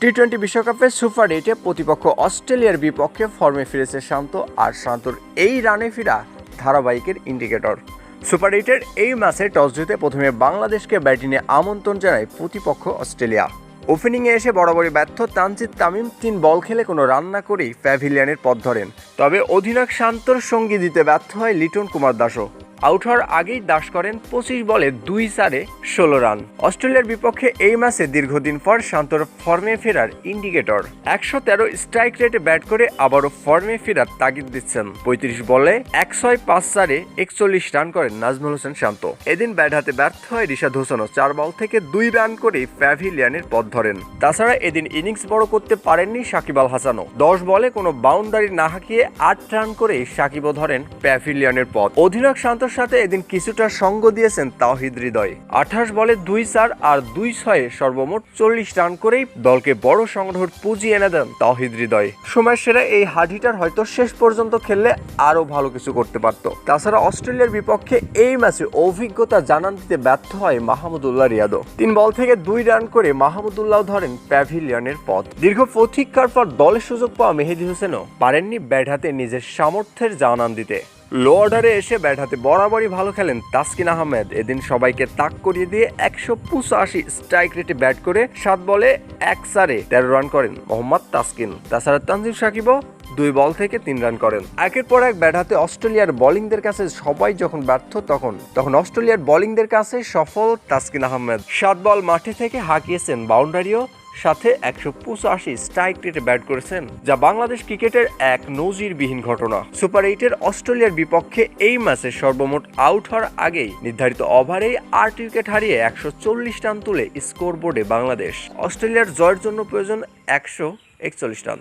T twenty বিশ্বকাপের super এইটে প্রতিপক্ষ অস্ট্রেলিয়ার বিপক্ষে ফর্মে ফিরেছে শান্ত আর শান্তর এই রানে ফিরা ধারাবাহিকের ইন্ডিকেটর সুপার এইটের এই ম্যাচে টস জিতে প্রথমে বাংলাদেশকে ব্যাটিংয়ে আমন্ত্রণ জানায় প্রতিপক্ষ অস্ট্রেলিয়া। ওপেনিংয়ে এসে বরাবরই ব্যর্থ তানজিদ তামিম, তিন বল খেলে কোনো রান না করেই প্যাভিলিয়নের পথ ধরেন। তবে অধিনায়ক শান্তর সঙ্গী দিতে ব্যর্থ হয় লিটন কুমার দাসও। আউট হওয়ার আগেই দাস করেন পঁচিশ বলে দুই চারে ষোলো রান। অস্ট্রেলিয়ার বিপক্ষে এই ম্যাচে দীর্ঘদিন পর শান্তর ফর্মে ফেরার ইন্ডিকেটর। একশো তেরো স্ট্রাইক রেটে ব্যাট করে আবারও ফর্মে ফেরার তাগিদ দিচ্ছেন। পঁয়ত্রিশ বলে এক ছয় পাঁচ চারে একচল্লিশ রান করেন নাজমুল হোসেন শান্ত। এদিন ব্যাট হাতে ব্যর্থ হয় রিশাদ হোসেনও চার বল থেকে দুই রান করে প্যাভিলিয়নের পথ ধরেন। তাছাড়া এদিন ইনিংস বড় করতে পারেননি সাকিব আল হাসানও। দশ বলে কোনো বাউন্ডারি না হাঁকিয়ে আট রান করে সাকিবও ধরেন প্যাভিলিয়নের পথ। অধিনায়ক শান্তর সাথে এদিন কিছুটা সঙ্গ দিয়েছেন তাওহিদ হৃদয়। আঠাশ বলে দুই চার আর দুই ছয়ে সর্বমোট চল্লিশ রান করেই দলকে বড় সংগ্রহের পুঁজি এনে দেন তাওহিদ হৃদয়। সময় সেরা এই হাডিটার হয়তো শেষ পর্যন্ত খেললে আরও ভালো কিছু করতে পারত। তাছাড়া অস্ট্রেলিয়ার বিপক্ষে এই ম্যাচে অভিজ্ঞতা জানান দিতে ব্যর্থ হয় মাহমুদুল্লাহ রিয়াদও। তিন বল থেকে দুই রান করে মাহমুদুল্লাহ ধরেন প্যাভিলিয়নের পথ। দীর্ঘ প্রতীক্ষার পর দলের সুযোগ পাওয়া মেহেদি হোসেনও পারেননি ব্যাট হাতে নিজের সামর্থ্যের জানান দিতে। লো অর্ডারে এসে ব্যাট হাতে বরাবরই ভালো খেলেন তাসকিন আহমেদ। এদিন সবাইকে তাক করিয়ে দিয়ে একশো পঁচাশি স্ট্রাইক রেটে ব্যাট করে সাত বলে এক সারে তেরো রান করেন মোহাম্মদ তাসকিন। তাছাড়া তানজিম সাকিবও দুই বল থেকে তিন রান করেন। একের পর এক ব্যাট হাতে অস্ট্রেলিয়ার বোলিংদের কাছে সবাই যখন ব্যর্থ তখন তখন অস্ট্রেলিয়ার বোলিংদের কাছে সফল তাসকিন আহমেদ। সাত বল মাঠে থেকে হাঁকিয়েছেন বাউন্ডারিও সাথে একশো পঁচাশি স্ট্রাইক রেটে ব্যাট করেছেন, যা বাংলাদেশ ক্রিকেটের এক নজিরবিহীন ঘটনা। সুপার এইটের অস্ট্রেলিয়ার বিপক্ষে এই ম্যাচে সর্বমোট আউট হওয়ার আগেই নির্ধারিত ওভারেই আট উইকেট হারিয়ে একশো চল্লিশ রান তুলে স্কোর বোর্ডে বাংলাদেশ। অস্ট্রেলিয়ার জয়ের জন্য প্রয়োজন একশো একচল্লিশ রান।